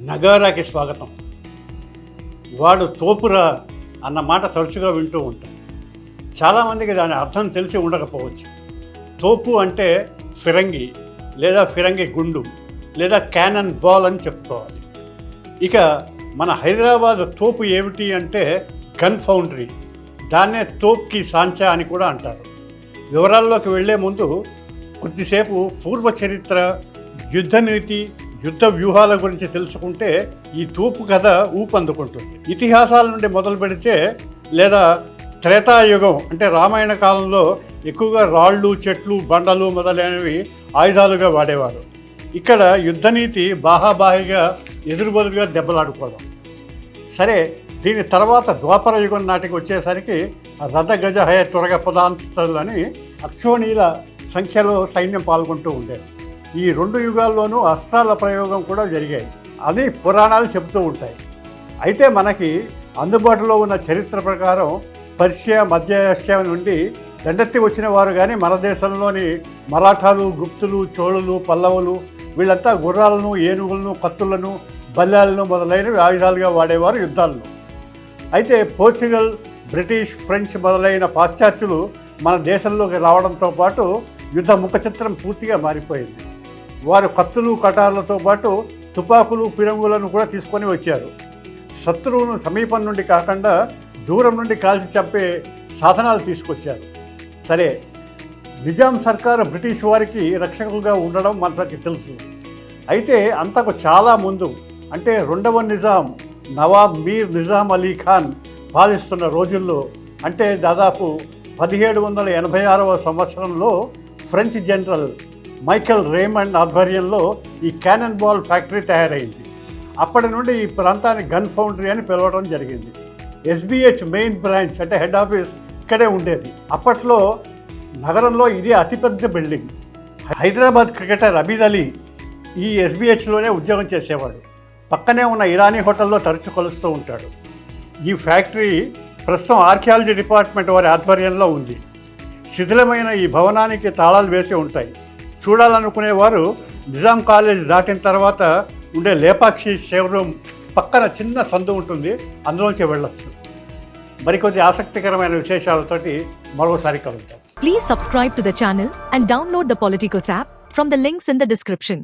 నగారాకి స్వాగతం. వాడు తోపురా అన్న మాట తరచుగా వింటూ ఉంటాం. చాలామందికి దాని అర్థం తెలిసి ఉండకపోవచ్చు. తోపు అంటే ఫిరంగి లేదా ఫిరంగి గుండు లేదా క్యానన్ బాల్ అని చెప్పుకోవాలి. ఇక మన హైదరాబాద్ తోపు ఏమిటి అంటే గన్ ఫౌండరీ. దాన్నే తోప్కి సాంచా అని కూడా అంటారు. వివరాల్లోకి వెళ్ళే ముందు కొద్దిసేపు పూర్వ చరిత్ర యుద్ధ నీతి యుద్ధ వ్యూహాల గురించి తెలుసుకుంటే ఈ తూపు కథ ఊపందుకుంటుంది. ఇతిహాసాల నుండి మొదలు పెడితే లేదా త్రేతాయుగం అంటే రామాయణ కాలంలో ఎక్కువగా రాళ్ళు చెట్లు బండలు మొదలైనవి ఆయుధాలుగా వాడేవారు. ఇక్కడ యుద్ధనీతి బాహాబాహిగా ఎదురుబదులుగా దెబ్బలాడుకోవడం. సరే దీని తర్వాత ద్వాపర యుగం నాటికి వచ్చేసరికి రథ గజ హయ త్వరగ పదాంతలని అక్షోణీల సంఖ్యలో సైన్యం పాల్గొంటూ ఉండేది. ఈ రెండు యుగాల్లోనూ అస్త్రాల ప్రయోగం కూడా జరిగాయి. అని పురాణాలు చెబుతూ ఉంటాయి. అయితే మనకి అందుబాటులో ఉన్న చరిత్ర ప్రకారం పర్షియా మధ్య ఏషియా నుండి దండెత్తి వచ్చిన వారు కానీ మన దేశంలోని మరాఠాలు గుప్తులు చోళులు పల్లవులు వీళ్ళంతా గుర్రాలను ఏనుగులను కత్తులను బల్లాలను మొదలైనవి ఆయుధాలుగా వాడేవారు యుద్ధాలను అయితే పోర్చుగల్ బ్రిటిష్ ఫ్రెంచ్ మొదలైన పాశ్చాత్యులు మన దేశంలోకి రావడంతో పాటు యుద్ధ ముఖ చిత్రం పూర్తిగా మారిపోయింది. వారు కత్తులు కటార్లతో పాటు తుపాకులు పిరంగులను కూడా తీసుకొని వచ్చారు. శత్రువును సమీపం నుండి కాకుండా దూరం నుండి కాల్చి చంపే సాధనాలు తీసుకొచ్చారు. సరే నిజాం సర్కారు బ్రిటిష్ వారికి రక్షకులుగా ఉండడం మనకి తెలుసు. అయితే అంతకు చాలా ముందు అంటే రెండవ నిజాం నవాబ్ మీర్ నిజాం అలీ ఖాన్ పాలిస్తున్న రోజుల్లో అంటే దాదాపు పదిహేడు వందల ఎనభై ఆరవ సంవత్సరంలో ఫ్రెంచ్ జనరల్ మైకెల్ రేమండ్ ఆధ్వర్యంలో ఈ క్యానన్ బాల్ ఫ్యాక్టరీ తయారైంది. అప్పటి నుండి ఈ ప్రాంతాన్ని గన్ ఫౌండరీ అని పిలవడం జరిగింది. ఎస్బిహెచ్ మెయిన్ బ్రాంచ్ అంటే హెడ్ ఆఫీస్ ఇక్కడే ఉండేది. అప్పట్లో నగరంలో ఇది అతిపెద్ద బిల్డింగ్. హైదరాబాద్ క్రికెటర్ అబీద్ అలీ ఈ ఎస్బిహెచ్లోనే ఉద్యోగం చేసేవాడు. పక్కనే ఉన్న ఇరానీ హోటల్లో తరచు కలుస్తూ ఉంటాడు. ఈ ఫ్యాక్టరీ ప్రస్తుతం ఆర్కియాలజీ డిపార్ట్మెంట్ వారి ఆధ్వర్యంలో ఉంది. శిథిలమైన ఈ భవనానికి తాళాలు వేసి ఉంటాయి. చూడాలనుకునే వారు నిజాం కాలేజ్ దాటిన తర్వాత ఉండే లేపాక్షి శివరూమ్ పక్కన చిన్న సందు ఉంటుంది. అందులోంచి వెళ్ళొచ్చు. మరికొద్ది ఆసక్తికరమైన విశేషాలతోటి మరోసారి కలుగుతాం please subscribe to the channel and download the Politicos app from links in the description